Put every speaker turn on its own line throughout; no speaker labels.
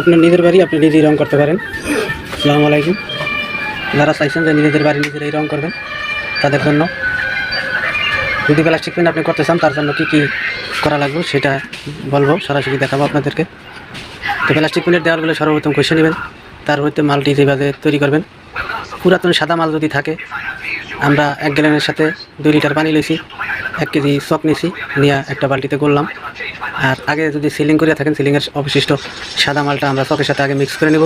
আপনার নিজের বাড়ি, আপনি নিজেই রং করতে পারেন। আসসালামু আলাইকুম। যারা চাইছেন যে নিজেদের বাড়ি নিজেরাই রং করবেন, তাদের জন্য যদি প্লাস্টিক পেন আপনি করতে চান, তার জন্য কী কী করা লাগবে সেটা বলব, সরাসরি দেখাবো আপনাদেরকে। তো প্লাস্টিক পেনের দেওয়ালগুলো সর্বপ্রথম কষে নেবেন, তার হইতে মালটি যেভাবে তৈরি করবেন। পুরাতন সাদা মাল যদি থাকে আমরা এক গ্যালনের সাথে দুই লিটার পানি লইছি, এক কেজি চক নিছি নিয়ে একটা বালতিতে করলাম আর আগে যদি সিলিং করে থাকেন, সিলিংয়ের অবশিষ্ট সাদা মালটা আমরা চকের সাথে আগে মিক্স করে নেব।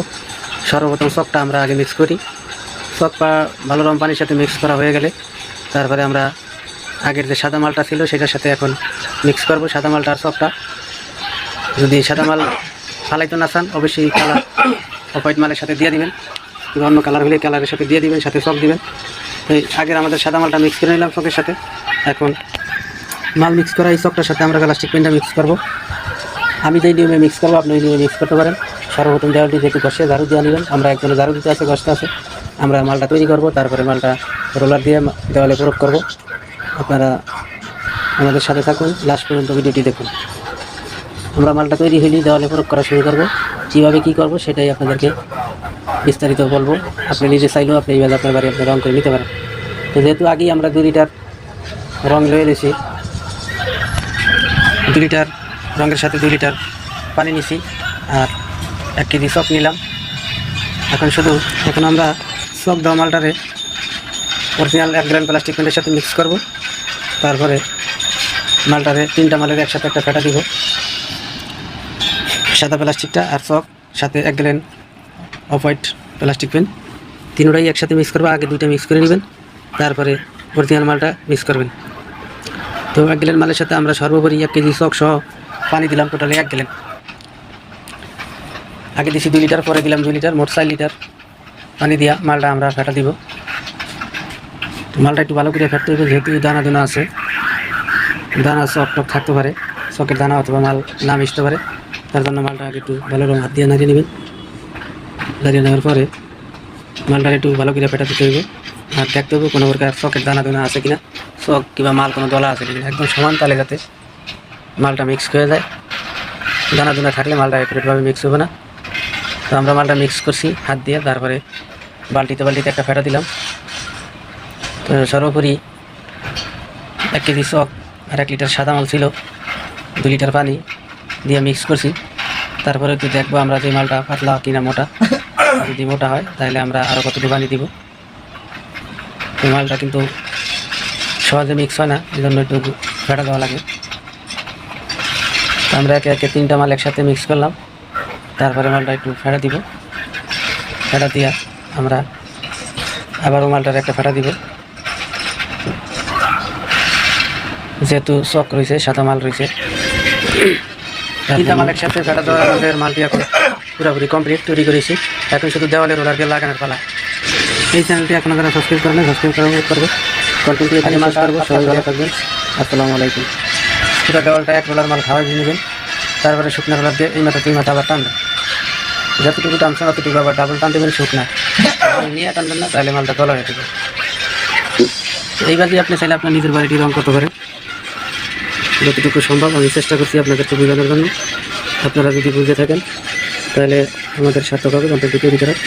সর্বপ্রথম চকটা আমরা আগে মিক্স করি। চক বা ভালো রকম পানির সাথে মিক্স করা হয়ে গেলে তারপরে আমরা আগের যে সাদা মালটা ছিল, সেটার সাথে এখন মিক্স করব সাদা মালটা আর চকটা। যদি সাদা মাল ফালাইতে না চান, অবশ্যই কালার হোয়াইট মালের সাথে দিয়ে দিবেন। অন্য কালার হলে কালারের সাথে দিয়ে দিবেন, সাথে চক দিবেন। এই আগের আমাদের সাদা মালটা মিক্স করে নিলাম চকের সাথে। এখন মাল মিক্স করা এই চকটার সাথে আমরা প্লাস্টিক পেনটা মিক্স করব। আমি যেই নিয়মে মিক্স করব, আপনি ওই নিয়মে মিক্স করতে পারেন। সর্বপ্রথম দেওয়ালটি যেহেতু ঘষে ঝাড়ু দিয়ে নেবেন, আমরা একজনে ঝাড়ু দিতে আছে, ঘষতে আছে। আমরা মালটা তৈরি করব, তারপরে মালটা রোলার দিয়ে দেওয়ালে প্রয়োগ করব। আপনারা আমাদের সাথে থাকুন লাস্ট পর্যন্ত ভিডিওটি দেখুন। আমরা মালটা তৈরি হইলেই দেওয়ালে প্রয়োগ করা শুরু করব। কীভাবে কী করব, সেটাই আপনাদেরকে বিস্তারিত বলব। আপনি নিজে চাইলেও আপনি এইভাবে আপনার বাড়ি আপনি রং করে নিতে পারেন। তো যেহেতু আগেই আমরা দু লিটার রং লয়ে নিয়েছি দু লিটার রঙের সাথে দুই লিটার পানি নিছি, আর এক কেজি চক নিলাম। এখন শুধু এখন আমরা চক দেওয়া মালটারে অরিজিনাল এক গ্রাম প্লাস্টিক প্যান্টের সাথে মিক্স করব। তারপরে মালটারে তিনটা মালের একসাথে একটা ফেটা দিব। সাদা প্লাস্টিকটা আর চক সাথে এক gallon of white plastic paint. তিনটাই একসাথে মিক্স করব, আগে দুইটা মিক্স করে নেবেন, তারপরে অরিজিনাল মালটা মিক্স করবেন। তো এক গ্যালেন মালের সাথে আমরা সর্বোপরি এক কেজি চক সহ পানি দিলাম টোটালি এক গ্যালেন আগে দিছি দুই লিটার, পরে দিলাম দুই লিটার, মোট চার লিটার পানি দিয়া মালটা আমরা ফেটা দিব। মালটা একটু ভালো করে ফেটতে হবে, যেহেতু দানা দানা আছে। দানা চক টক থাকতে পারে, চকের দানা অথবা মাল না মিশতে পারে, তার জন্য মালটা আগে একটু ভালো রকম হাত দিয়ে নাড়িয়ে নেবেন। নাড়িয়ে নেওয়ার পরে মালটা একটু ভালো করে ফেটা দিতে আর দেখতে হবে কোনো প্রকার শখের দানা দানা আছে কিনা। শখ কিংবা মাল কোনো দলা আছে কিনা। একদম সমান তালে যাতে মালটা মিক্স হয়ে যায়। দানা দানা থাকলে মালটা একুরেটভাবে মিক্স হবে না। তো আমরা মালটা মিক্স করছি হাত দিয়ে। তারপরে বালতিতে বালতিতে একটা ফেটা দিলাম। তো সর্বোপরি এক কেজি শখ আর এক লিটার সাদা মাল ছিল। দু লিটার পানি দিয়ে মিক্স করছি। তারপরে একটু দেখব আমরা যে মালটা পাতলা কিনা মোটা। যদি মোটা হয় তাহলে আমরা আরও কতটুকু পানি দিব? এই মালটা কিন্তু সহজে মিক্স হয় না এই জন্য একটু ফেটা দেওয়া লাগে। আমরা একে একে তিনটা মাল একসাথে মিক্স করলাম। তারপরে মালটা একটু ফেটা দিব। ফেটা দিয়া আমরা আবারও মালটার একটা ফেটা দিব। যেহেতু চক রয়েছে সাদা মাল রয়েছে। তিনটা মাল একসাথে ফেটা দেওয়া আমাদের মালটি এখন পুরোপুরি কমপ্লিট তৈরি করেছি। এখন শুধু দেওয়ালে রোলারকে লাগানোর পালা। এই চ্যানেলটি এখন যারা সাবস্ক্রাইব করেন সাবস্ক্রাইব অনুরোধ করব। কন্টেন্ট এখানে মাল করব সবাই ভালো থাকবেন। আসসালামু আলাইকুম। পুরো দেওয়ালটা এক রোলার মাল খাওয়াই দিয়ে নেবেন তারপরে শুকনো রোলার দিয়ে এই মাথা তিন মাথা আবার টানবেন। যতটুকু টানছেন ততটুকু আবার ডাবল টান দেবেন শুকনা। নিয়ে টানবেন না তাহলে মালটা তলা হয়ে যাবে। এইভাবে আপনি চাইলে আপনার নিজের বাড়িটি রং করতে পারেন। যতটুকু সম্ভব আমি চেষ্টা করছি আপনাদেরকে বোঝানোর জন্য। আপনারা যদি বুঝে থাকেন তাহলে আমাদের সার্থক হবে তৈরি করার